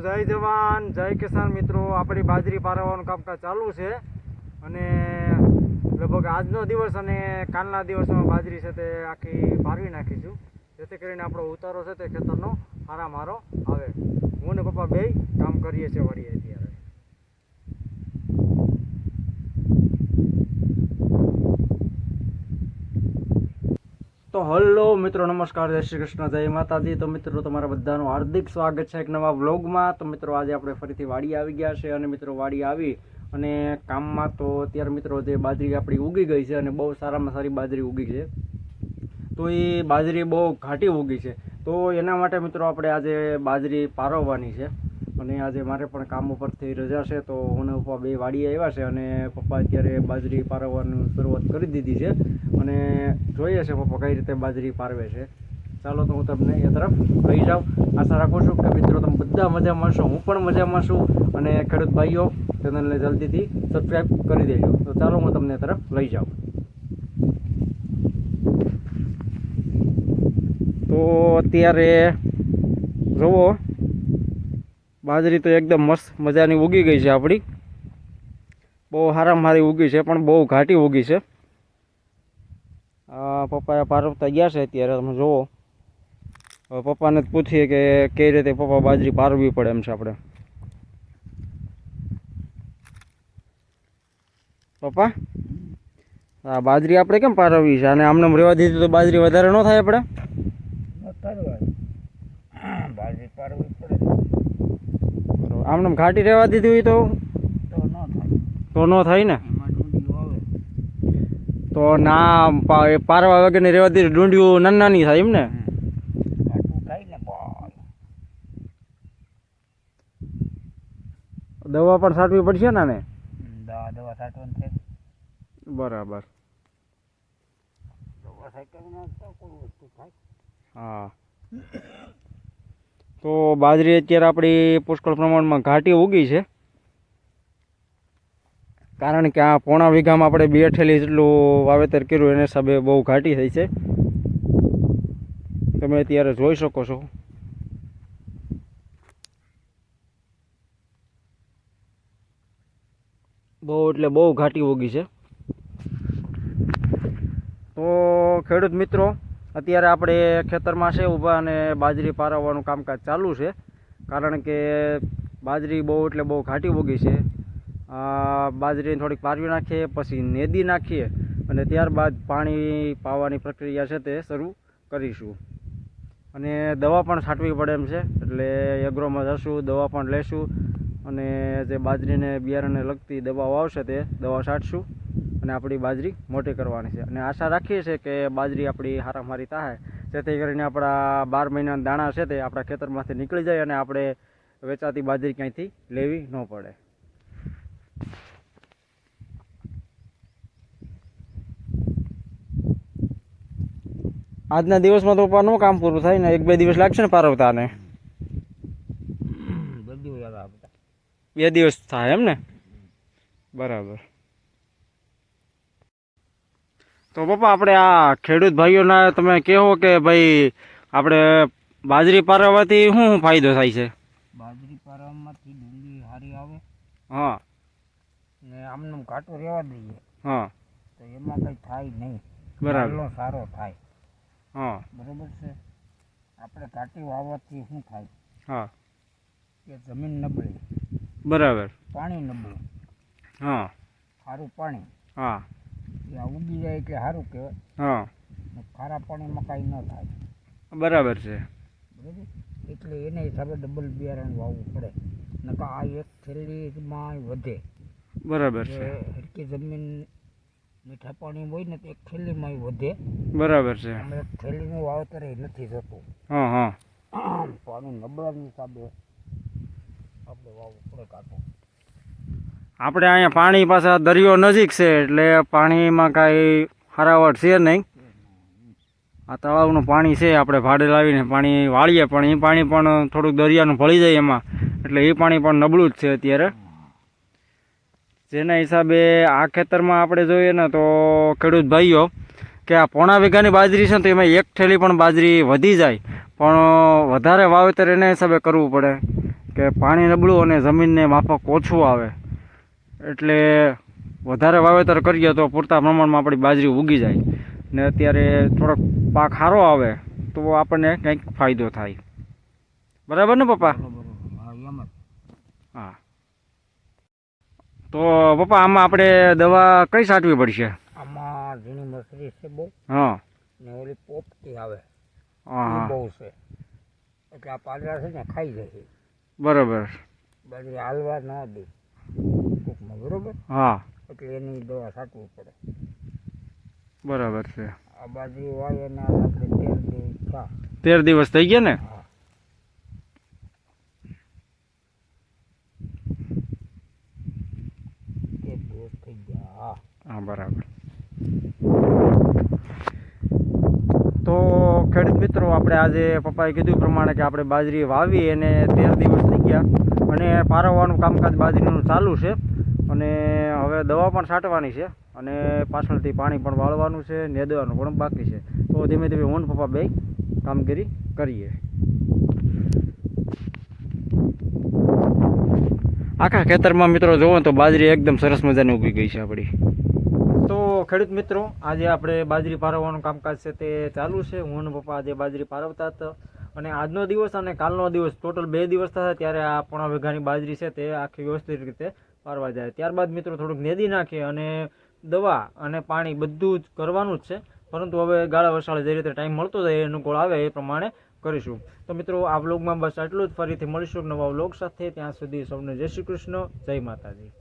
જય જવાન, જય કિસાન મિત્રો. આપણી બાજરી પારવાનું કામકાજ ચાલુ છે અને લગભગ આજનો દિવસ અને કાલના દિવસમાં બાજરી છે તે આખી પારવી નાખીશું. જેથી કરીને આપણો ઉતારો છે તે ખેતરનો હારામારો આવે. હું ને પપ્પા બે કામ કરીએ છીએ વળીએ અત્યારે. તો હલો મિત્રો, નમસ્કાર, જય શ્રી કૃષ્ણ, જય માતાજી. તો મિત્રો, તમારા બધાનું હાર્દિક સ્વાગત છે એક નવા વ્લોગમાં. તો મિત્રો, આજે આપણે ફરીથી વાડી આવી ગયા છે અને મિત્રો, વાડી આવી અને કામમાં તો અત્યારે મિત્રો, જે બાજરી આપણી ઉગી ગઈ છે અને બહુ સારામાં સારી બાજરી ઉગી છે. તો એ બાજરી બહુ ઘાટી ઉગી છે. તો એના માટે મિત્રો, આપણે આજે બાજરી પારવવાની છે. અને આજે મારે પણ કામ ઉપરથી રજા છે, તો હું પપ્પા બે વાડી આવ્યા છે અને પપ્પા અત્યારે બાજરી પારવવાની શરૂઆત કરી દીધી છે. અને જોઈએ છે પપ્પા કઈ રીતે બાજરી પારવે છે. ચાલો તો હું તમને એ તરફ લઈ જાઉં. આશા રાખું છું કે મિત્રો તમે બધા મજામાં છો હું પણ મજામાં છું. અને ખેડૂત ભાઈઓ, ચેનલને જલ્દીથી સબસ્ક્રાઈબ કરી દેજો. તો ચાલો હું તમને એ તરફ લઈ જાઉં. તો અત્યારે, જુઓ બાજરી તો એકદમ મસ્ત મજાની ઉગી ગઈ છે આપણી. બહુ હારામ હારી ઉગી છે, પણ બહુ ઘાટી ઉગી છે. પપ્પાએ પારવતા ગયા છે અત્યારે, તમે જુઓ. હવે પપ્પાને જ પૂછીએ કે કઈ રીતે પપ્પા બાજરી પારવી પડે એમ છે આપણે. પપ્પા હા બાજરી આપણે કેમ પારવવી છે? અને આમને રહેવા દીધી તો બાજરી વધારે ન થાય આપણે? બાજરી પારવી પડે. આમને ઘાટી રહેવા દીધી હોય તો? તો ન થાય. ન તો ના પારવા વગરની રહેવા દીધી ડુંડિયું નાની નાની થાય એમ ને? દવા પણ છાંટવી પડશે ને આને? દવા દવા છે બરાબર. હા. તો બાજરી અત્યારે આપણી પુષ્કળ પ્રમાણમાં ઘાટી ઉગી છે. કારણ કે આ પોણા વીઘામાં આપણે બે ઠેલી જેટલું વાવેતર કર્યું એને હિસાબે બહુ ઘાટી થઈ છે. તમે અત્યારે જોઈ શકો છો. બહુ એટલે બહુ ઘાટી ઉગી છે. તો ખેડૂત મિત્રો અત્યારે આપણે ખેતરમાં છે, ઊભા અને બાજરી પારવવાનું કામકાજ ચાલુ છે. કારણ કે બાજરી બહુ એટલે બહુ ઘાટી ઉગી છે. બાજરીને થોડીક પારવી નાખીએ, પછી નેદી નાખીએ અને ત્યારબાદ પાણી પાવાની પ્રક્રિયા છે તે શરૂ કરીશું. અને દવા પણ છાંટવી પડે એમ છે, એટલે એગ્રોમાં જશું, દવા પણ લેશું અને જે બાજરીને બિયારણને લગતી દવાઓ આવશે તે દવા છાંટશું. અને આપણી બાજરી મોટી કરવાની છે. અને આશા રાખીએ છીએ કે બાજરી આપણી હારામારી થાય. જેથી કરીને આપણા બાર મહિનાના દાણા છે તે આપણા ખેતરમાંથી નીકળી જાય અને આપણે વેચાતી બાજરી ક્યાંયથી લેવી ન પડે. આજના દિવસમાં તો પપ્પા કામ પૂરું થાય ને એક બે દિવસ લાગશે ને પારવતાને. બે દિવસ થાય એમ ને? બરાબર. તો પપ્પા આપણે આ ખેડૂત ભાઈઓના તમે કહો કે ભાઈ આપણે બાજરી પારવાથી શું શું ફાયદો થાય છે? બાજરી પારવામાંથી ડુંગળી સારી આવે હા. ને આમનું ઘાટો રહેવા દઈએ. હા. તો એમાં કંઈ થાય નહીં. બરાબર. સારો થાય. હા. બરાબર છે? આપણે ઘાટી વાવવાથી શું થાય? હા. કે જમીન નબળી. બરાબર. પાણી નબળું. હા. સારું પાણી. હા. આ ઉગી જાય એટલે સારું કહેવાય હા. ખારા પાણીમાં કાંઈ ન થાય. બરાબર છે. બરાબર? એટલે એને હિસાબે ડબલ બિયારણ વાવવું પડે. નકા આ એક થેલીમાં વધે. બરાબર છે. હરકી જમીન મીઠા પાણી હોય ને તો એક થેલીમાં વધે. બરાબર છે. અમે થેલીનું વાવતર નથી થતું. હા હા. પાણી નબળાની હિસાબે આપણે વાવવું પડે કાઢવું આપણે અહીંયા પાણી પાછા દરિયો નજીક છે, એટલે પાણીમાં કાંઈ હરાવટ છે નહીં. આ તળાવનું પાણી છે, આપણે ભાડે લાવીને પાણી વાળીએ, પણ એ પાણી પણ થોડુંક દરિયાનું ભળી જાય એમાં, એટલે એ પાણી પણ નબળું જ છે અત્યારે. જેના હિસાબે આ ખેતરમાં આપણે જોઈએ ને તો ખેડૂત ભાઈઓ, કે આ પોણા વીઘાની બાજરી છે ને તો એમાં એક થેલી પણ બાજરી વધી જાય, પણ વધારે વાવેતર એના હિસાબે કરવું પડે, કે પાણી નબળું અને જમીનને માફક ઓછું આવે. એટલે વધારે વાવેતર કરીએ તો પૂરતા પ્રમાણમાં આપણી બાજરી ઉગી જાય. ને અત્યારે થોડોક પાક સારો આવે તો આપણને કંઈક ફાયદો થાય. બરાબર ને પપ્પા? હા તો પપ્પા આમાં આપણે દવા કઈ સાચવી પડશે? આમાં ઝીણી મસરી છે બહુ. હા. ને ઓલી પોપટી આવે. હા બહુ છે. એટલે આ પાંદડા છે ને ખાઈ જશે. બરાબર. બાજરી હાલવા ન દે. ટૂંકમાં બરોબર? હા. એટલે એની દવા છાંટવી પડે. બરાબર છે. આ બાજરી વાય અને આપણે તેર દિવસ થયા તેર દિવસ થઈ ગયા ને? હા. બરાબર. તો ખેડૂત મિત્રો આપણે આજે પપ્પાએ કીધું પ્રમાણે કે આપણે બાજરી વાવી અને તેર દિવસ થઈ ગયા. અને પારવવાનું કામકાજ બાજરીનું ચાલુ છે. અને હવે દવા પણ છાંટવાની છે અને પાછળથી પાણી પણ વાળવાનું છે નેદવાનું પણ બાકી છે. તો ધીમે ધીમે હું પપ્પા બે કામગીરી કરીએ. આખા ખેતરમાં મિત્રો જોવો તો બાજરી એકદમ સરસ મજાની ઊભી ગઈ છે આપણી તો ખેડૂત મિત્રો આજે આપણે બાજરી પારવવાનું કામકાજ છે તે ચાલુ છે. હું પપ્પા આજે બાજરી પારવતા હતા અને આજનો દિવસ અને કાલનો દિવસ ટોટલ બે દિવસ થયા ત્યારે આ પોણા વીઘાની બાજરી છે તે આખી વ્યવસ્થિત રીતે પારવા જાય. ત્યારબાદ મિત્રો થોડુંક નેદી નાખે અને દવા અને પાણી બધું જ કરવાનું જ છે. પરંતુ હવે ગાળા વસાળે જે રીતે ટાઈમ મળતો જાય અનુકૂળ આવે એ પ્રમાણે કરીશું. તો મિત્રો, આ વ્લોગમાં બસ આટલું જ. ફરીથી મળીશું નવા વ્લોગ સાથે. ત્યાં સુધી સૌને જય શ્રી કૃષ્ણ. જય માતાજી.